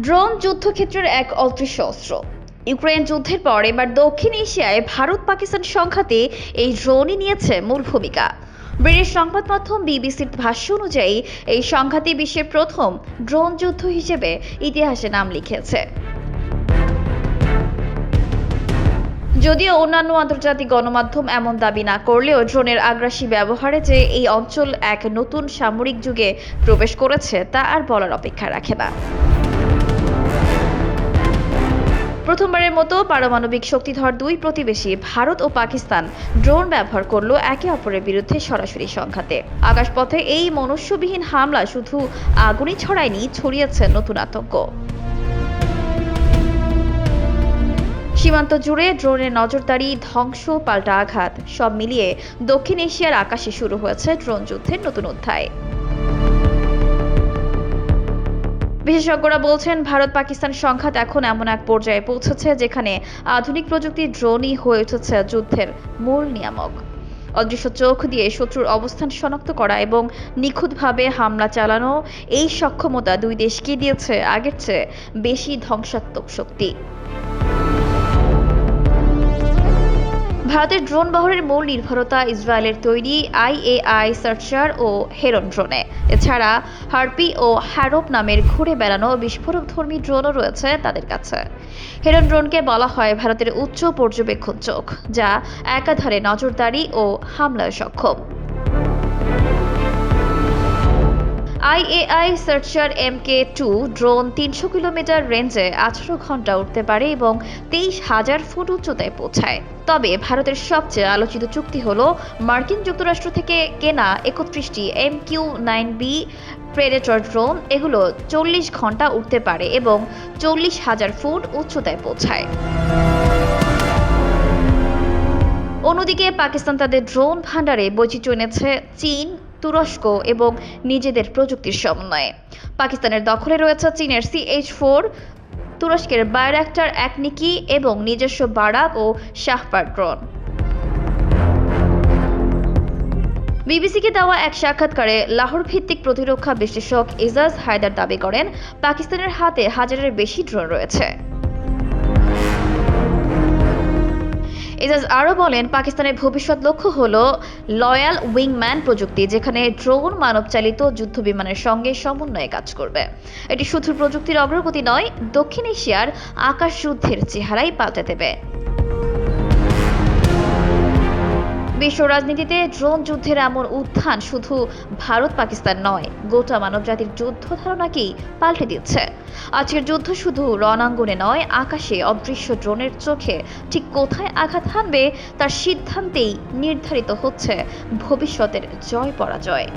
Drone যুদ্ধক্ষেত্রের এক অদৃশ্য অস্ত্র ইউক্রেন যুদ্ধের পর এবার দক্ষিণ এশিয়ায় ভারত পাকিস্তান সংঘাতে এই ড্রোনই নিয়েছে মূল ভূমিকা। ব্রিটিশ সংবাদ মাধ্যম বিবিসির ভাষ্য অনুযায়ী, এই সংঘাতে বিশ্বের প্রথম ড্রোন যুদ্ধ হিসেবে ইতিহাসে নাম লিখেছে। যদিও অন্যান্য আন্তর্জাতিক গণমাধ্যম এমন দাবি না করলেও ড্রোনের আগ্রাসী ব্যবহারে যে এই অঞ্চল এক নতুন সামরিক যুগে প্রবেশ করেছে, তা আর বলার অপেক্ষা রাখে না। প্রথমবারের মতো পারমাণবিক শক্তিধর দুই প্রতিবেশী ভারত ও পাকিস্তান ড্রোন ব্যবহার করল একে অপরের বিরুদ্ধে সরাসরি সংঘাতে। আকাশপথে এই মনুষ্যবিহীন হামলা শুধু আগুনই ছড়ায়নি, ছড়িয়েছে নতুন আতঙ্ক। সীমান্ত জুড়ে ড্রোনের নজরদারি, ধ্বংস, পাল্টা আঘাত সব মিলিয়ে দক্ষিণ এশিয়ার আকাশে শুরু হয়েছে ড্রোন যুদ্ধের নতুন অধ্যায়। বিশেষজ্ঞরা বলছেন ভারত পাকিস্তান সংঘাত এখন এমন এক পর্যায়ে পৌঁছেছে যেখানে আধুনিক প্রযুক্তি ড্রোনই হয়ে উঠেছে যুদ্ধের মূল নিয়ামক। অদৃশ্য চোখ দিয়ে শত্রুর অবস্থান শনাক্ত করা এবং নিখুঁতভাবে হামলা চালানো, এই সক্ষমতা দুই দেশকে দিয়েছে আগের চেয়ে বেশি ধ্বংসাত্মক শক্তি। ভারতের ড্রোন বহরের মূল নির্ভরতা ইসরায়েলের তৈরি আইএআই সার্চার ও হেরন ড্রোনে। এছাড়া হার্পি ও হ্যারোপ নামের ঘুরে বেড়ানো বিস্ফোরক ধর্মী ড্রোনও রয়েছে তাদের কাছে। হেরন ড্রোনকে বলা হয় ভারতের উচ্চ পর্যবেক্ষণ চোখ, যা একাধারে নজরদারি ও হামলায় সক্ষম। IAI searcher M K two drone তিনশো কিলোমিটার রেঞ্জে আঠারো ঘণ্টা উঠতে পারে এবং তেইশ হাজার ফুট উচ্চতায় পৌঁছায়। তবে ভারতের সবচেয়ে আলোচিত চুক্তি হল মার্কিন যুক্তরাষ্ট্র থেকে কেনা একত্রিশটি M Q nine B predator drone এগুলো চল্লিশ ঘণ্টা উঠতে পারে এবং চল্লিশ হাজার ফুট উচ্চতায় পৌঁছায়। অন্যদিকে পাকিস্তান তাদের ড্রোন ভান্ডারে বৈচিত্র্য এনেছে চীন তুরস্ক এবং নিজেদের প্রযুক্তির সমন্বয়ে। পাকিস্তানের দখলে রয়েছে চীনের সিএইচ ফোর তুরস্কের বায়োরাক্টার একনিকি এবং নিজস্ব বারাক ও শাহপার ড্রোন। বিবিসিকে দেওয়া এক সাক্ষাৎকারে লাহোর ভিত্তিক প্রতিরক্ষা বিশ্লেষক এজাজ হায়দার দাবি করেন, পাকিস্তানের হাতে হাজারের বেশি ড্রোন রয়েছে। এজাজ আরও বলেন, পাকিস্তানের ভবিষ্যৎ লক্ষ্য হল লয়াল উইংম্যান প্রযুক্তি, যেখানে ড্রোন মানবচালিত যুদ্ধ বিমানের সঙ্গে সমন্বয়ে কাজ করবে। এটি শুধু প্রযুক্তির অগ্রগতি নয়, দক্ষিণ এশিয়ার আকাশ যুদ্ধের চেহারাই পাল্টে দেবে। বিশ্ব রাজনীতিতে ড্রোন যুদ্ধের এমন উত্থান শুধু ভারত পাকিস্তান নয়, গোটা মানবজাতির যুদ্ধ ধারণাকেই পাল্টে দিচ্ছে আজকের যুদ্ধ শুধু রণাঙ্গনে নয়, আকাশে অদৃশ্য ড্রোনের চোখে ঠিক কোথায় আঘাত হানবে তার সিদ্ধান্তেই নির্ধারিত হচ্ছে ভবিষ্যতের জয় পরাজয়